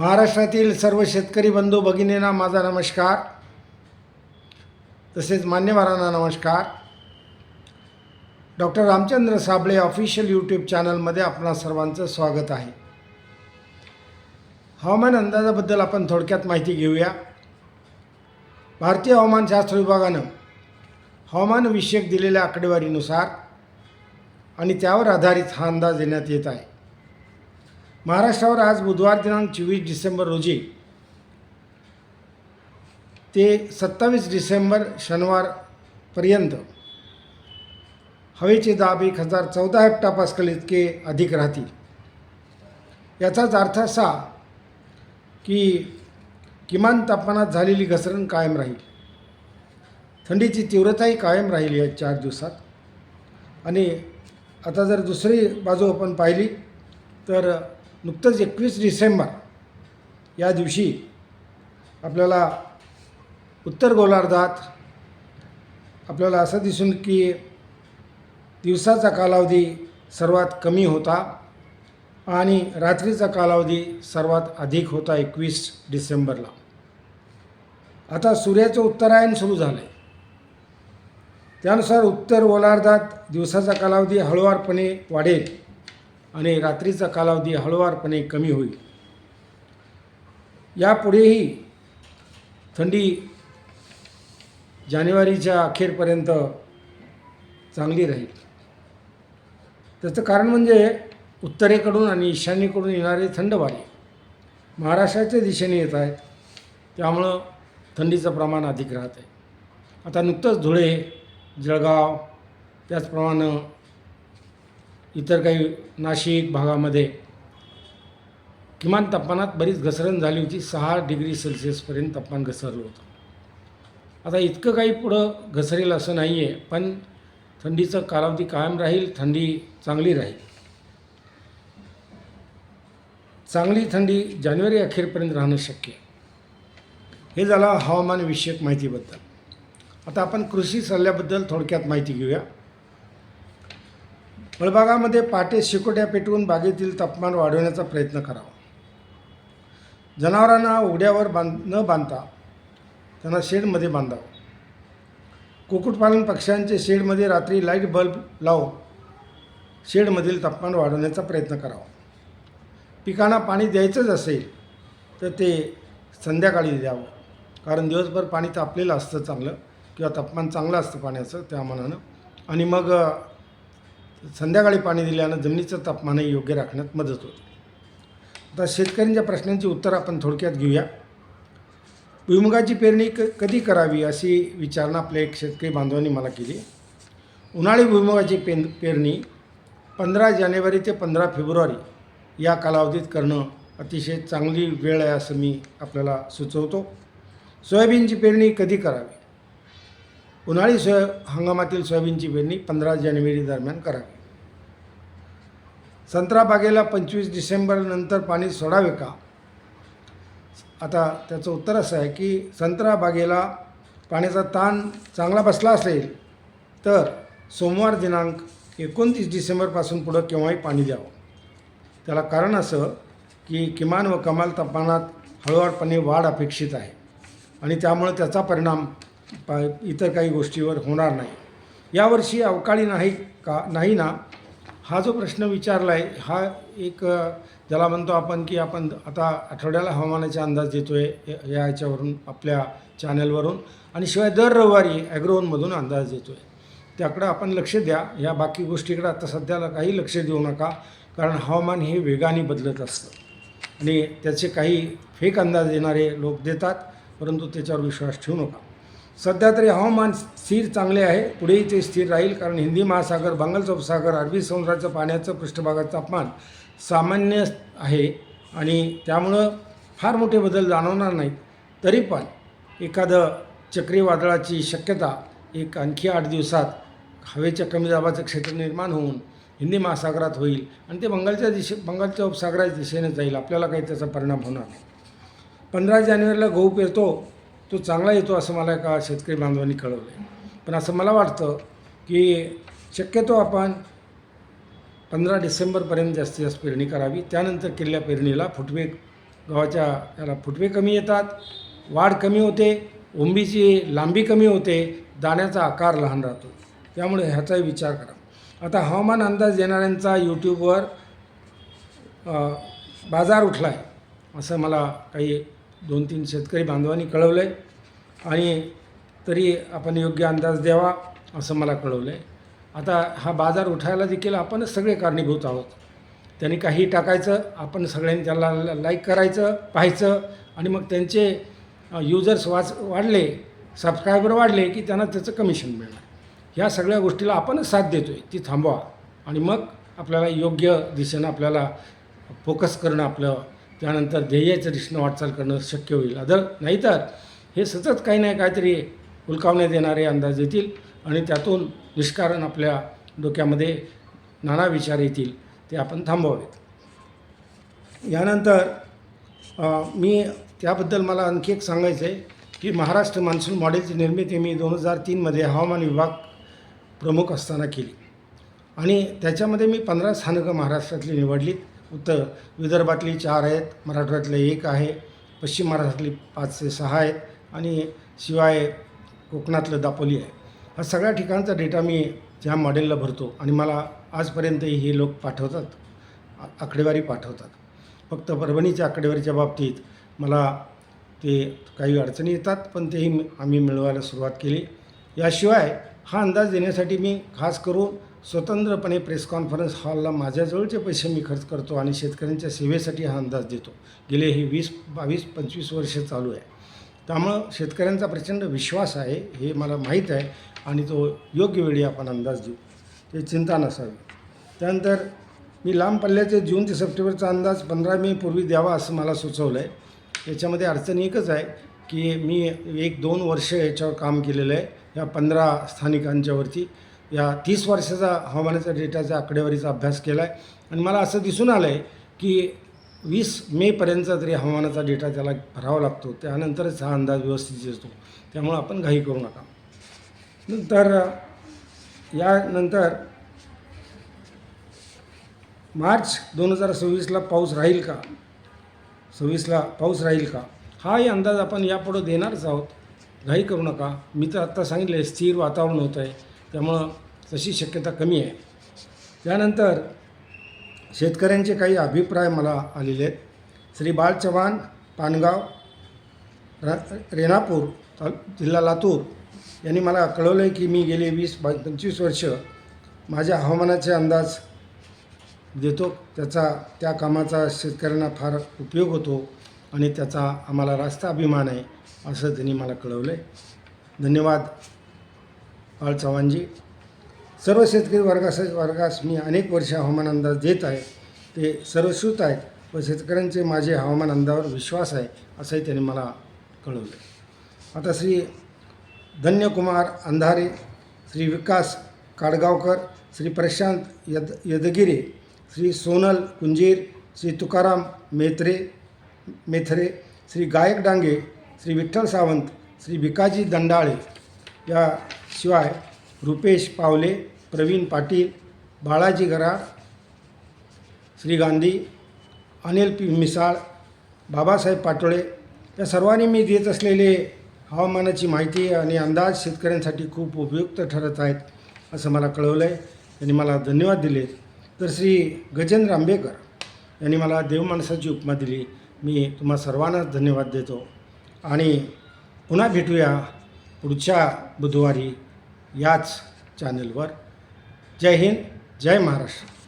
महाराष्ट्रातील सर्व शेतकरी बंधू भगिनींना माझा नमस्कार. तसेच मान्यवरांना नमस्कार. Doctor Ramchandra Sable official YouTube चॅनलमध्ये आपणा सर्वांचं स्वागत आहे. हवामान अंदाजाबद्दल आपण थोडक्यात माहिती घेऊया. भारतीय हवामानशास्त्र विभागानं हवामानविषयक दिलेल्या आकडेवारीनुसार आणि त्यावर आधारित हा अंदाज देण्यात येत आहे. महाराष्ट्रावर आज बुधवार दिनांक चोवीस डिसेंबर रोजी ते सत्तावीस डिसेंबर शनिवारपर्यंत हवेचे दाब एक हजार चौदा हेक्टापास्कल इतके अधिक राहतील. याचाच अर्थ असा की किमान तापमानात झालेली घसरण कायम राहील. थंडीची तीव्रताही कायम राहील या चार दिवसात. आणि आता जर दुसरी बाजू आपण पाहिली तर नुकतंच एकवीस डिसेंबर या दिवशी आपल्याला उत्तर गोलार्धात आपल्याला असं दिसून की दिवसाचा कालावधी सर्वात कमी होता आणि रात्रीचा कालावधी सर्वात अधिक होता एकवीस डिसेंबरला. आता सूर्याचं उत्तरायण सुरू झालं आहे त्यानुसार उत्तर गोलार्धात दिवसाचा कालावधी हळुवारपणे वाढेल. आणि रात्रीचा कालावधी हळुवारपणे कमी होईल. यापुढेही थंडी जानेवारीच्या अखेरपर्यंत चांगली राहील. त्याचं कारण म्हणजे उत्तरेकडून आणि ईशान्येकडून येणारे थंड वारे महाराष्ट्राच्या दिशेने येत आहेत. त्यामुळं थंडीचं प्रमाण अधिक राहत आहे आता नुकतंच धुळे जळगाव त्याचप्रमाणे इतर काही नाशिक भागामध्ये किमान तापमानात बरीच घसरण झाली होती. सहा डिग्री सेल्सिअसपर्यंत तापमान घसरलं होतं. आता इतकं काही पुढं घसरेल असं नाही आहे पण थंडीचं कालावधी कायम राहील थंडी चांगली राहील. चांगली थंडी जानेवारी अखेरपर्यंत राहणं शक्य हे झालं हवामानविषयक माहितीबद्दल. आता आपण कृषी सल्ल्याबद्दल थोडक्यात माहिती घेऊया. फळबागामध्ये पाटे शिकोट्या पेटवून बागेतील तापमान वाढवण्याचा प्रयत्न करावा. जनावरांना उघड्यावर बांध न बांधता त्यांना शेडमध्ये बांधावं. कुक्कुटपालन पक्ष्यांचे शेडमध्ये रात्री लाइट बल्ब लावून शेडमधील तापमान वाढवण्याचा प्रयत्न करावा. पिकांना पाणी द्यायचंच असेल तर ते संध्याकाळी द्यावं. कारण दिवसभर पाणी तापलेलं असतं चांगलं किंवा तापमान चांगलं असतं पाण्याचं त्या मनानं. आणि मग संध्याकाळी पाणी दिल्यानं जमिनीचं तापमानही योग्य राखण्यात मदत होते. आता शेतकऱ्यांच्या प्रश्नांची उत्तर आपण थोडक्यात घेऊया. भुईमुगाची पेरणी क कधी करावी अशी विचारणा आपल्या एक शेतकरी बांधवांनी मला केली. उन्हाळी भुईमुगाची पेन पेरणी पंधरा जानेवारी ते पंधरा फेब्रुवारी या कालावधीत करणं अतिशय चांगली वेळ आहे असं मी आपल्याला सुचवतो. सोयाबीनची पेरणी कधी करावी? उन्हाळी सोया हंगामातील सोयाबीनची पेरणी पंधरा जानेवारी दरम्यान करावी संत्रा बागेला पंचवीस डिसेंबरनंतर पाणी सोडावे का? आता त्याचं उत्तर असं आहे की संत्रा बागेला पाण्याचा ताण चांगला बसला असेल तर सोमवार दिनांक एकोणतीस डिसेंबरपासून पुढं केव्हाही पाणी द्यावं. त्याला कारण असं की किमान व कमाल तापमानात हळूवारपणे वाढ अपेक्षित आहे आणि त्यामुळे त्याचा परिणाम पा इतर काही गोष्टीवर होणार नाही. यावर्षी अवकाळी नाही का नाही ना? हा जो प्रश्न विचारला आहे हा एक ज्याला म्हणतो आपण की आपण आता आठवड्याला हवामानाचा अंदाज देतो आहे या याच्यावरून आपल्या चॅनलवरून. आणि शिवाय दर रविवारी ॲग्रोवनमधून अंदाज देतो आहे त्याकडं आपण लक्ष द्या. या बाकी गोष्टीकडं आता सध्याला काही लक्ष देऊ नका. कारण हवामान हे वेगाने बदलत असतं. आणि त्याचे काही फेक अंदाज देणारे लोक देतात परंतु त्याच्यावर विश्वास ठेवू नका. सध्या तरी हवामान स्थिर चांगले आहे. पुढेही ते स्थिर राहील कारण हिंदी महासागर बंगालचा उपसागर अरबी समुद्राचं पाण्याचं पृष्ठभागाचं तापमान सामान्य आहे आणि त्यामुळं फार मोठे बदल जाणवणार नाहीत. तरी पण एखादं चक्रीवादळाची शक्यता एक आणखी आठ दिवसात हवेच्या कमी दाबाचं क्षेत्र निर्माण होऊन हिंदी महासागरात होईल आणि ते बंगालच्या दिशे बंगालच्या उपसागराच्या दिशेने जाईल. आपल्याला काही त्याचा परिणाम होणार नाही. पंधरा जानेवारीला गहू पेरतो. तो चांगला येतो असं मला एका शेतकरी बांधवांनी कळवलं आहे पण असं मला वाटतं की शक्यतो आपण पंधरा डिसेंबरपर्यंत जास्तीत जास्त पेरणी करावी. त्यानंतर केलेल्या पेरणीला फुटवे गव्हाच्या याला फुटवे कमी येतात वाढ कमी होते ओंबीची लांबी कमी होते दाण्याचा आकार लहान राहतो. त्यामुळे ह्याचाही विचार करा. आता हवामान अंदाज देणाऱ्यांचा यूट्यूबवर बाजार उठला आहे असं मला काही दोन तीन शेतकरी बांधवांनी कळवलं आहे आणि तरी आपण योग्य अंदाज द्यावा असं मला कळवलं आहे आता हा बाजार उठायला देखील आपणच सगळे कारणीभूत आहोत. त्यांनी काही टाकायचं आपण सगळ्यांनी त्याला लाईक करायचं पाहायचं आणि मग त्यांचे युजर्स वाच वाढले सबस्क्रायबर वाढले की त्यांना त्याचं कमिशन मिळणार. ह्या सगळ्या गोष्टीला आपणच साथ देतो आहे ती थांबवा आणि मग आपल्याला योग्य दिशेनं आपल्याला फोकस करणं आपलं त्यानंतर ध्येयाच्या दिशेनं वाटचाल करणं शक्य होईल. अदर नाहीतर हे सतत काही नाही काहीतरी उलकावण्यात येणारे अंदाज येतील आणि त्यातून निष्कारण आपल्या डोक्यामध्ये नाना विचार येतील ते आपण थांबवावेत. यानंतर मी त्याबद्दल मला आणखी एक सांगायचं आहे की महाराष्ट्र मान्सून मॉडेलची निर्मिती मी दोन हजार तीनमध्ये हवामान विभाग प्रमुख असताना केली. आणि त्याच्यामध्ये मी पंधरा स्थानकं महाराष्ट्रातली निवडलीत. उत्तर विदर्भातली चार आहेत मराठवाड्यातले एक आहे पश्चिम महाराष्ट्रातली पाच ते सहा आहेत आणि शिवाय कोकणातलं दापोली आहे. हा सगळ्या ठिकाणचा डेटा मी ज्या मॉडेलला भरतो आणि मला आजपर्यंतही हे लोक पाठवतात आ- आकडेवारी पाठवतात. फक्त परभणीच्या आकडेवारीच्या बाबतीत मला ते काही अडचणी येतात पण तेही आम्ही मिळवायला सुरुवात केली. याशिवाय हा अंदाज देण्यासाठी मी खास करून स्वतंत्रपणे प्रेस कॉन्फरन्स हॉलला माझ्याजवळचे पैसे मी खर्च करतो आणि शेतकऱ्यांच्या सेवेसाठी हा अंदाज देतो. गेले हे वीस बावीस पंचवीस वर्ष चालू आहे. त्यामुळं शेतकऱ्यांचा प्रचंड विश्वास आहे हे मला माहीत आहे आणि तो योग्य वेळी आपण अंदाज देऊ. ते चिंता नसावी. त्यानंतर मी लांब पल्ल्याचे जून ते सप्टेंबरचा अंदाज पंधरा मे पूर्वी द्यावा असं मला सुचवलं आहे याच्यामध्ये अडचण एकच आहे की मी एक दोन वर्ष याच्यावर काम केलेलं आहे. या पंधरा स्थानिकांच्यावरती या तीस वर्षाचा हवामानाचा डेटाचा आकडेवारीचा अभ्यास केला आहे आणि मला असं दिसून आलं आहे की वीस मेपर्यंतचा तरी हवामानाचा डेटा त्याला भरावा लागतो त्यानंतरच हा अंदाज व्यवस्थित येतो. त्यामुळं आपण घाई करू नका. नंतर यानंतर मार्च दोन हजार सव्वीसला पाऊस राहील का? सव्वीसला पाऊस राहील का? हाही अंदाज आपण यापुढं देणारच आहोत. घाई करू नका. मी तर आत्ता सांगितलं आहे स्थिर वातावरण होतं आहे त्यामुळं तशी शक्यता कमी आहे. त्यानंतर शेतकऱ्यांचे काही अभिप्राय मला आलेले आहेत. श्री बाळ चव्हाण पानगाव रा रेणापूर ताल जिल्हा लातूर यांनी मला कळवलं आहे की मी गेले वीस पंचवीस वर्ष माझ्या हवामानाचे अंदाज देतो. त्याचा त्या कामाचा शेतकऱ्यांना फार उपयोग होतो आणि त्याचा आम्हाला रास्त अभिमान आहे असं त्यांनी मला कळवलं आहे धन्यवाद. बाळ चव्हाणजी सर्व शेतकरी वर्गास वर्गास मी अनेक वर्ष हवामान अंदाज देत आहे. ते सर्वश्रुत आहेत व शेतकऱ्यांचे माझे हवामान अंदाजावर विश्वास आहे असंही त्यांनी मला कळवलं. आता श्री धन्यकुमार अंधारे श्री विकास काडगावकर श्री प्रशांत यद यदगिरे श्री सोनल कुंजीर श्री तुकाराम मेत्रे मेथरे श्री गायक डांगे श्री विठ्ठल सावंत श्री भिकाजी दंडाळे या शिवाय रुपेश पावले प्रवीण पाटील बाळाजी गराड श्री गांधी अनिल पी मिसाळ बाबासाहेब पाटोळे या सर्वांनी मी देत असलेले हवामानाची माहिती आणि अंदाज शेतकऱ्यांसाठी खूप उपयुक्त ठरत आहेत असं मला कळवलं आहे त्यांनी मला धन्यवाद दिले. तर श्री गजेंद्र आंबेकर यांनी मला देवमाणसाची उपमा दिली. मी तुम्हा सर्वांनाच धन्यवाद देतो. आणि पुन्हा भेटूया पुढच्या बुधवारी. याच चॅनलवर. जय हिंद जय महाराष्ट्र.